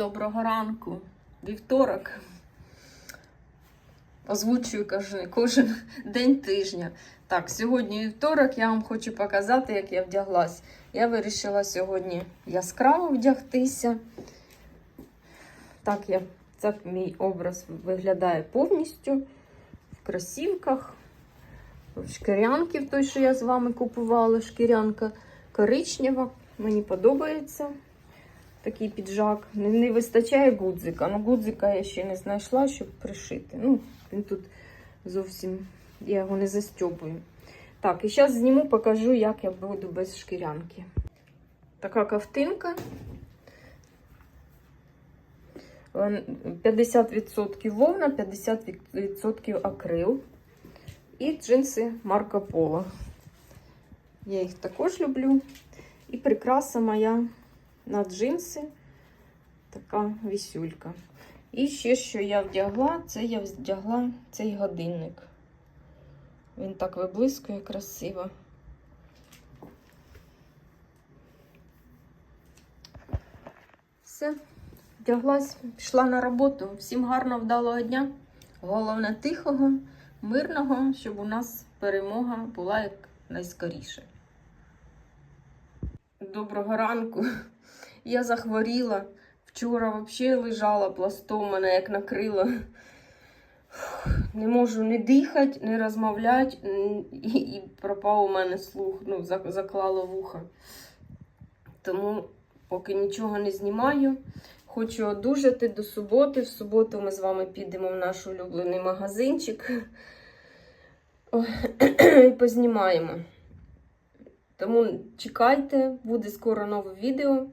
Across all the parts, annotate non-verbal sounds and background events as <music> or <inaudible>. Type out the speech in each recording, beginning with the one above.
Доброго ранку. Вівторок. Озвучую кожен, день тижня. Так, сьогодні вівторок, я вам хочу показати, як я вдяглась. Я вирішила сьогодні яскраво вдягтися. Так, я, так мій образ виглядає повністю в кросівках, в шкірянки, той, що я з вами купувала. Шкірянка коричнева. Мені подобається такий піджак. Не, не вистачає гудзика. Ну, гудзика я ще не знайшла, щоб пришити. Ну, він тут зовсім я його не застьобую. Так, і зараз зніму, покажу, як я буду без шкірянки. Така ковтинка. Е, 50% вовна, 50% акрил. І джинси Марко Поло. Я їх також люблю. І прикраса моя на джинси. Така вісюлька. І ще, що я вдягла, це я вдягла цей годинник. Він так виблискує красиво. Все, вдяглась, пішла на роботу. Всім гарно вдалого дня. Головне тихого, мирного, щоб у нас перемога була як найскоріше. Доброго ранку. Я захворіла. Вчора взагалі лежала пластом, мене як накрило. Не можу не дихати, не розмовляти, і, і пропав у мене слух, ну, заклало вуха. Тому поки нічого не знімаю. Хочу одужати до суботи. В суботу ми з вами підемо в наш улюблений магазинчик <clears throat> і познімаємо. Тому чекайте, буде скоро нове відео.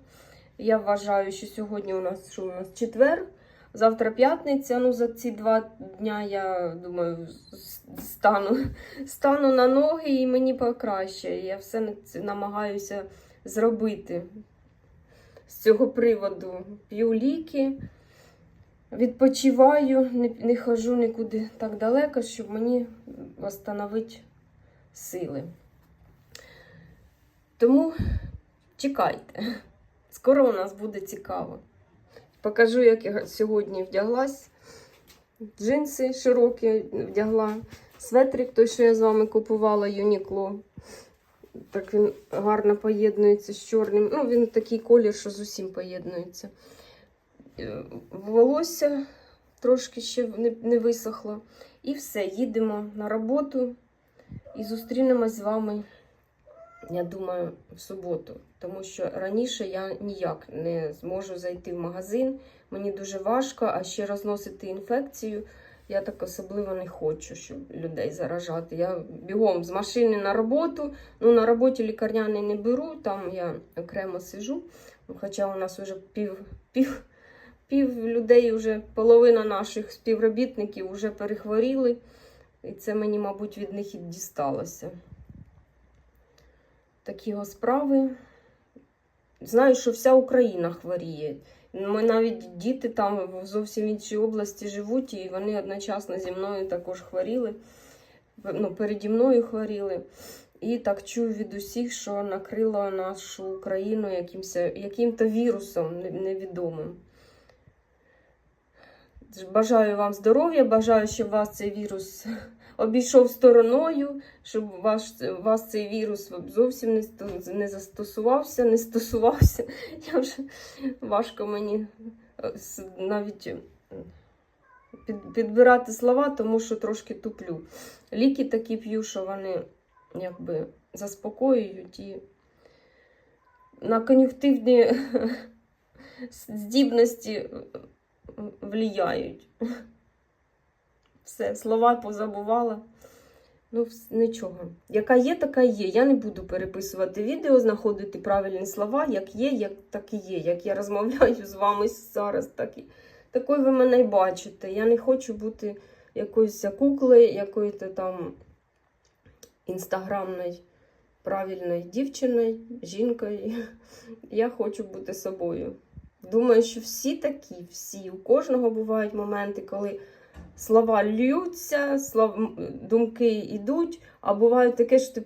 Я вважаю, що сьогодні у нас що у нас четвер, завтра п'ятниця. Ну, за ці два дня я думаю, стану, <laughs> стану на ноги і мені покраще. Я все намагаюся зробити з цього приводу. П'ю ліки, відпочиваю, не, не хожу нікуди так далеко, щоб мені встановити сили. Тому чекайте. Скоро у нас буде цікаво. Покажу, як я сьогодні вдяглась. Джинси широкі вдягла. Светрик, той, що я з вами купувала, Юнікло. Так він гарно поєднується з чорним. Ну, він такий колір, що з усім поєднується. Е, Волосся трошки ще не, не висохло. І все, їдемо на роботу і зустрінемось з вами я думаю, в суботу, тому що раніше я ніяк не зможу зайти в магазин. Мені дуже важко, а ще розносити інфекцію. Я так особливо не хочу, щоб людей заражати. Я бігом з машини на роботу. Ну, на роботі лікарняний не беру, там я окремо сижу. Хоча у нас вже пів, пів, пів людей, вже половина наших співробітників вже перехворіли. І це мені, мабуть, від них і дісталося такі справи. Знаю, що вся Україна хворіє. Ми навіть діти там в зовсім іншій області живуть, і вони одночасно зі мною також хворіли. Ну, переді мною хворіли. І так чую від усіх, що накрило нашу Україну яким-то вірусом невідомим. Бажаю вам здоров'я, бажаю, щоб вас цей вірус <laughs> обійшов стороною, щоб ваш, вас цей вірус зовсім не, не застосувався, не стосувався. <laughs> Я вже важко мені е, навіть під, підбирати слова, тому що трошки туплю. Ліки такі п'ю, що вони якби заспокоюють і на кон'юнктивні <laughs> здібності влияють. <laughs> Все, слова позабувала. Ну, нічого. Яка є, така є. Я не буду переписувати відео, знаходити правильні слова, як є, як так і є. Як я розмовляю з вами зараз, так і такою ви мене й бачите. Я не хочу бути якоюсь куклею, якоюсь там інстаграмною правильною дівчиною, жінкою. <laughs> Я хочу бути собою. Думаю, що всі такі, всі. У кожного бувають моменти, коли слова льються, слов... думки йдуть, а буває таке, що ти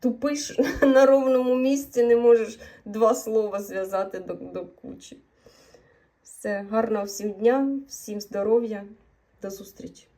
тупиш <laughs> на ровному місці, не можеш два слова зв'язати до, до кучі. Все, гарного всім дня, всім здоров'я. До зустрічі!